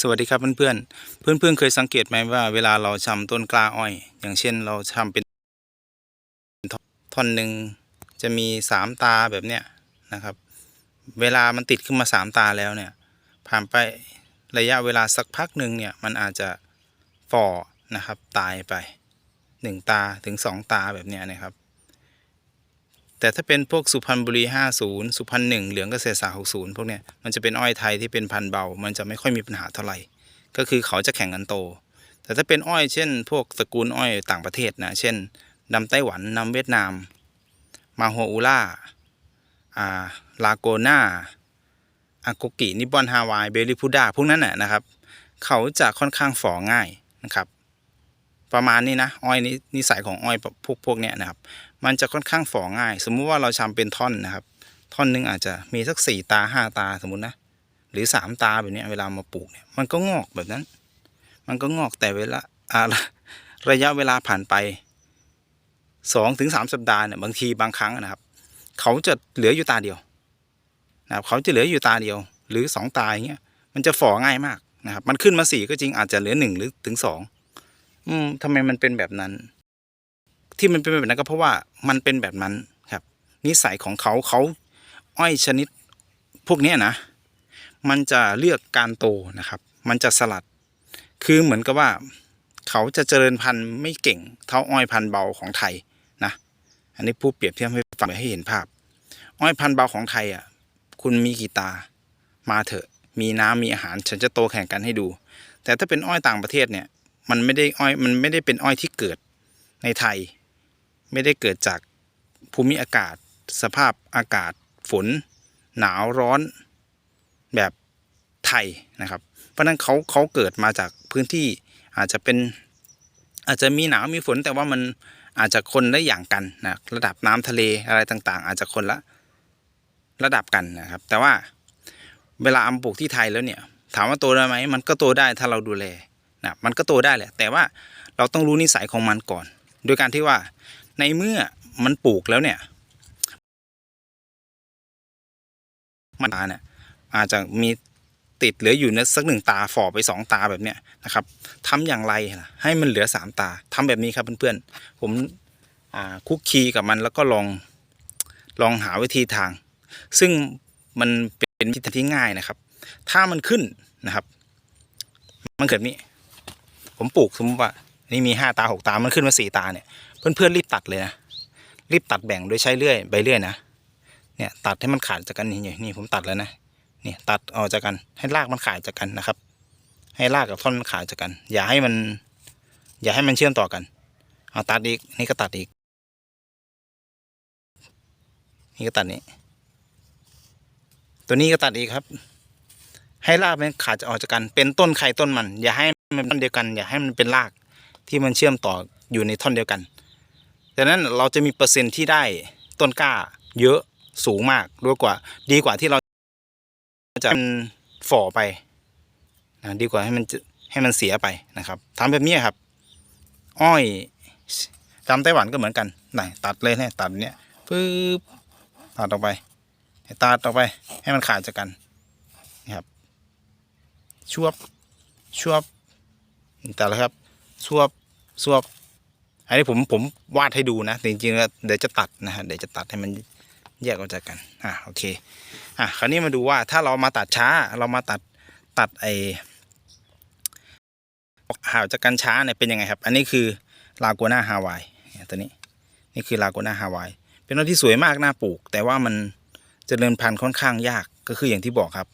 สวัสดีครับเพื่อนๆ เพื่อนๆ เคยสังเกตไหมว่าเวลาเราชำต้นกล้าอ้อย อย่างเช่นเราชำเป็นท่อนหนึ่งจะมีสามตาแบบเนี้ยนะครับ เวลามันติดขึ้นมาสามตาแล้วเนี่ย ผ่านไประยะเวลาสักพักหนึ่งเนี่ยมันอาจจะฝ่อนะครับตายไปหนึ่งตาถึงสองตาแบบเนี้ยนะครับ แต่ถ้าเป็นพวกสุพรรณบุรี 50 สุพรรณหนึ่งเหลืองเกษตรศาสตร์60 พวกเนี้ยมันจะเป็นอ้อยไทยที่เป็นพันธุ์เบา มันจะไม่ค่อยมีปัญหาเท่าไหร่ ก็คือเขาจะแข่งกันโต แต่ถ้าเป็นอ้อยเช่น พวกตระกูลอ้อยต่างประเทศนะ เช่นนำไต้หวันนำเวียดนาม มาโฮอูล่าอ่าลาโกนาอาโกกินิปอนฮาวาย เบลิพูด้าพวกนั้นน่ะนะครับ เขาจะค่อนข้างฝ่อง่ายนะครับ ประมาณนี้นะอ้อยนี้นิสัยของอ้อยพวกพวกเนี้ยนะครับ มันจะค่อนข้างฝ่อง่าย สมมุติว่าเราชำเป็นท่อนนะครับ ท่อนหนึงอาจจะมีสักสี่ตาห้าตาสมมตินะหรือสามตาแบบนี้เวลามาปลูกเนี่ยมันก็งอกแบบนั้น มันก็งอกแต่เวลาระระยะเวลาผ่านไปสองถึงสามสัปดาห์เนี่ยบางทีบางครั้งนะครับ เขาจะเหลืออยู่ตาเดียวนะครับเขาจะเหลืออยู่ตาเดียว หรือสองตาอย่างเงี้ยมันจะฝ่อง่ายมากนะครับ มันขึ้นมาสี่ก็จริงอาจจะเหลือหนึ่งหรือถึงสอง อืมทำไมมันเป็นแบบนั้น ที่มันเป็นแบบนั้นก็เพราะว่ามันเป็นแบบนั้นครับ นิสัยของเขาเขาอ้อยชนิดพวกเนี้นะ มันจะเลือกการโตนะครับ มันจะสลัด คือเหมือนกับว่า เขาจะเจริญพันธุ์ไม่เก่ง เท่าอ้อยพันธุ์เบาของไทยนะ อันนี้ผู้เปรียบเทียบให้ฟังให้เห็นภาพ อ้อยพันธุ์เบาของไทยอะ คุณมีกี่ตา มาเถอะ มีน้ำมีอาหาร ฉันจะโตแข่งกันให้ดู แต่ถ้าเป็นอ้อยต่างประเทศเนี่ย มันไม่ได้อ้อยมันไม่ได้เป็นอ้อยที่เกิดในไทย ไม่ได้เกิดจากภูมิอากาศ สภาพอากาศ ฝน หนาวร้อน แบบไทยนะครับ เพราะนั้นเขาเขาเกิดมาจากพื้นที่อาจจะเป็นอาจจะมีหนาวมีฝนแต่ว่ามันอาจจะคนได้อย่างกันนะระดับน้ำทะเลอะไรต่างๆ อาจจะคนละระดับกันนะครับ แต่ว่าเวลาอามาปลูกที่ไทยแล้วเนี่ย ถามว่าโตได้ไหมมันก็โตได้ถ้าเราดูแล นะมันก็โตได้แหละ แต่ว่าเราต้องรู้นิสัยของมันก่อน โดยการที่ว่าในเมื่อมันปลูกแล้วเนี่ย มันตาเนี่ยอาจจะมีติดเหลืออยู่นะสักหนึ่งตาฝ่อไปสองตาแบบเนี้ยนะครับทำอย่างไรล่ะให้มันเหลือสามตาทำแบบนี้ครับเพื่อนๆผมคุกคีกับมันแล้วก็ลองลองหาวิธีทาง ซึ่งมันเป็นวิธีที่ง่ายนะครับ ถ้ามันขึ้นนะครับ มันเกิดนี้ ผมปลูกสมมติว่านี่มีห้าตาหกตา มันขึ้นมาสี่ตาเนี่ย เพื่อนๆรีบตัดเลยนะ รีบตัดแบ่งโดยใช้เลื่อยใบเลื่อยนะ เนี่ยตัดให้มันขาดจากกันนี่นี่ผมตัดแล้วนะ เนี่ยตัดออกจากกัน ให้รากมันขาดจากกันนะครับ ให้รากกับท่อนมันขาดจากกัน อย่าให้มัน อย่าให้มันเชื่อมต่อกัน เอาตัดอีก นี่ก็ตัดอีก นี่ก็ตัดนี้ ตัวนี้ก็ตัดอีกครับ ให้รากมันขาดออกจากกัน เป็นต้นไข่ต้นมัน อย่าให้ มันต้นเดียวกันอย่าให้มันเป็นรากที่มันเชื่อมต่ออยู่ในท่อนเดียวกันดังนั้นเราจะมีเปอร์เซ็นต์ที่ได้ต้นกล้าเยอะสูงมากด้วยกว่า ดีกว่าที่เราจะมันฝ่อไปนะดีกว่าให้มันให้มันเสียไปนะครับทำแบบนี้ครับ อ้อยจำไต้หวันก็เหมือนกันไหนตัดเลยเนี่ยตัดเนี้ยปึ๊บตัดออกไปตัดออกไป ให้มันขาดจากกันนี่ครับชวบชวบ แต่ละครับชวบชวบอันนี้ผมผมวาดให้ดูนะจริงๆแล้วเดี๋ยวจะตัดนะฮะเดี๋ยวจะตัดให้มันแยกออกจากกันอ่าโอเคอะคราวนี้มาดูว่าถ้าเรามาตัดช้าเรามาตัดตัดไอห่าวจากกันช้าเนี่ยเป็นยังไงครับ อันนี้คือลาโกนาฮาวายตัวนี้นี่คือลาโกนาฮาวายเป็นต้นที่สวยมากน่าปลูก แต่ว่ามันเจริญพันธุ์ค่อนข้างยากก็คืออย่างที่บอกครับ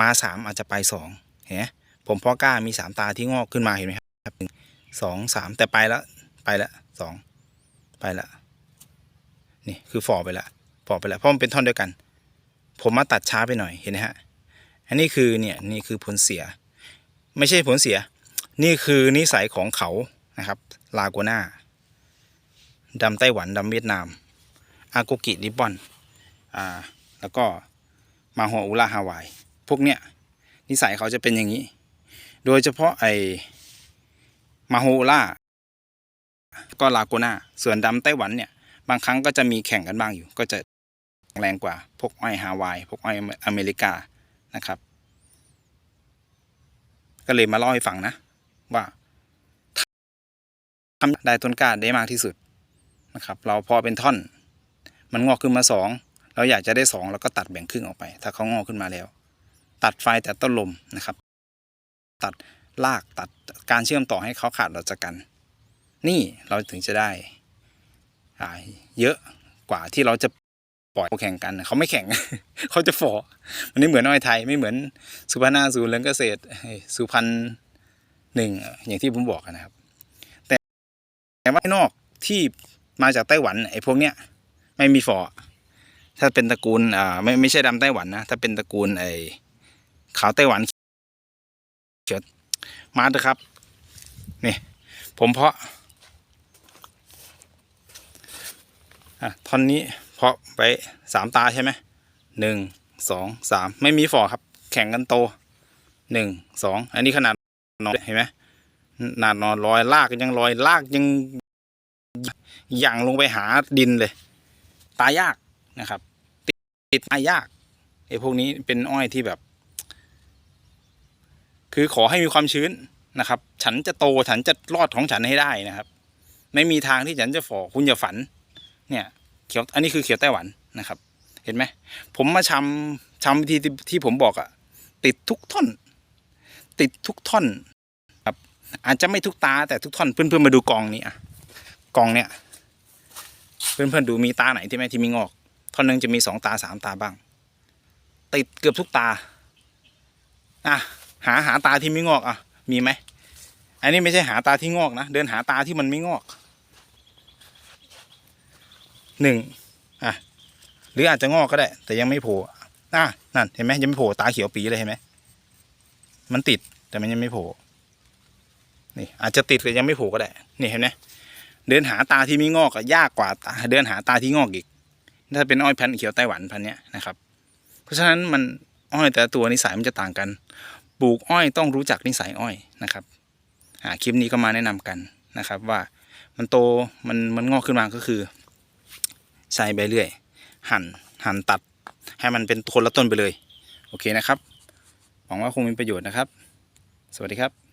มาสามอาจจะไปสองเห็นไหม ผมพาะกล้ามีสามตาที่งอกขึ้นมาเห็นไหมครับหนึ่งสองสามแต่ไปแล้วไปละสองไปละนี่คือฝ่อไปละฝ่อไปละเพราะมันเป็นท่อนเดียวกัน ผมมาตัดช้าไปหน่อยเห็นไหมฮะอันนี้คือเนี่ยนี่คือผลเสีย ไม่ใช่ผลเสีย นี่คือนิสัยของเขานะครับ ลาโกนาดำไต้หวันดำเวียดนาม อาโกกิดิบอนอ่าแล้วก็มาฮัวอุราฮาวาย พวกเนี้ยนิสัยเขาจะเป็นอย่างนี้ โดยเฉพาะไอมาฮูล่าก็ลาโกนาส่วนดำไต้หวันเนี่ย บางครั้งก็จะมีแข่งกันบ้างอยู่ ก็จะแรงกว่า พวกอ้อยฮาวาย พวกอ้อยอเมริกานะครับ ก็เลยมาเล่าให้ฟังนะ ว่าทำได้ต้นกล้าได้มากที่สุดนะครับ เราพอเป็นท่อน มันงอกขึ้นมาสองเราอยากจะได้สองเราก็ตัดแบ่งครึ่งออกไป ถ้าเขางอกขึ้นมาแล้ว ตัดไฟแต่ต้นลมนะครับ ตัดรากตัดการเชื่อมต่อให้เขาขาดเราจะกัน นี่เราถึงจะได้เยอะกว่าที่เราจะปล่อยแข่งกันเขาไม่แข่ง เขาจะฟอมันไม่เหมือนอ้อยไทยไม่เหมือนสุพรรณาศูนย์เรืองเกษตรสุพรรณหนึ่งอย่างที่ผมบอกนะครับ แต่แต่ว่านอกที่มาจากไต้หวันไอ้พวกเนี้ยไม่มีฟอถ้าเป็นตระกูลอ่าไม่ไม่ใช่ดำไต้หวันนะถ้าเป็นตระกูลไอ้ขาวไต้หวัน เขียวมาเถอะครับ นี่ ผมเพาะอะท่อนนี้เพาะไปสามตาใช่ไหมหนึ่งสองสามไม่มีฝ่อครับ แข่งกันโตหนึ่งสองอันนี้ขนาดนอนเห็นไหมขนาดนอนลอยลากยังลอยลากยังยั่งลงไปหาดินเลย ตายากนะครับติดติดตายยากไอ้พวกนี้เป็นอ้อยที่แบบ คือขอให้มีความชื้นนะครับ ฉันจะโตฉันจะรอดของฉันให้ได้นะครับ ไม่มีทางที่ฉันจะฝ่อคุณอย่าฝัน เนี่ยเขียวอันนี้คือเขียวไต้หวันนะครับ เห็นไหมผมมาชำชำที่ที่ที่ผมบอกอะติดทุกท่อน ติดทุกท่อนครับอาจจะไม่ทุกตาแต่ทุกท่อนเพื่อนๆมาดูกองนี้อะกองเนี้ยเพื่อนๆดูมีตาไหนที่ไหมที่มีงอกท่อนหนึงจะมีสองตาสามตาบ้าง ติดเกือบทุกตาอะ หาหาตาที่ไม่งอกอะ มีไหมอันนี้ไม่ใช่หาตาที่งอกนะ เดินหาตาที่มันไม่งอกหนึ่งอะหรืออาจจะงอกก็ได้ แต่ยังไม่โผล่อะนั่นเห็นไหมยังไม่โผล่ตาเขียวปีเลยเห็นไหมมันติดแต่มันยังไม่โผล่นี่อาจจะติดแต่ยังไม่โผล่ก็ได้นี่เห็นไหมเดินหาตาที่ไม่งอกอะยากกว่าตาเดินหาตาที่งอกอีกถ้าเป็นอ้อยพันธุ์เขียวไต้หวันพันธุ์เนี้ยนะครับ เพราะฉะนั้นมันอ้อยแต่ละตัวนิสัยมันจะต่างกัน ปลูกอ้อยต้องรู้จักนิสัยอ้อยนะครับคลิปนี้ก็มาแนะนำกันนะครับว่ามันโตมันมันงอกขึ้นมาก็คือใส่ไปเรื่อย หั่นหั่นตัดให้มันเป็นคนละต้นไปเลย โอเคนะครับ หวังว่าคงมีประโยชน์นะครับ สวัสดีครับ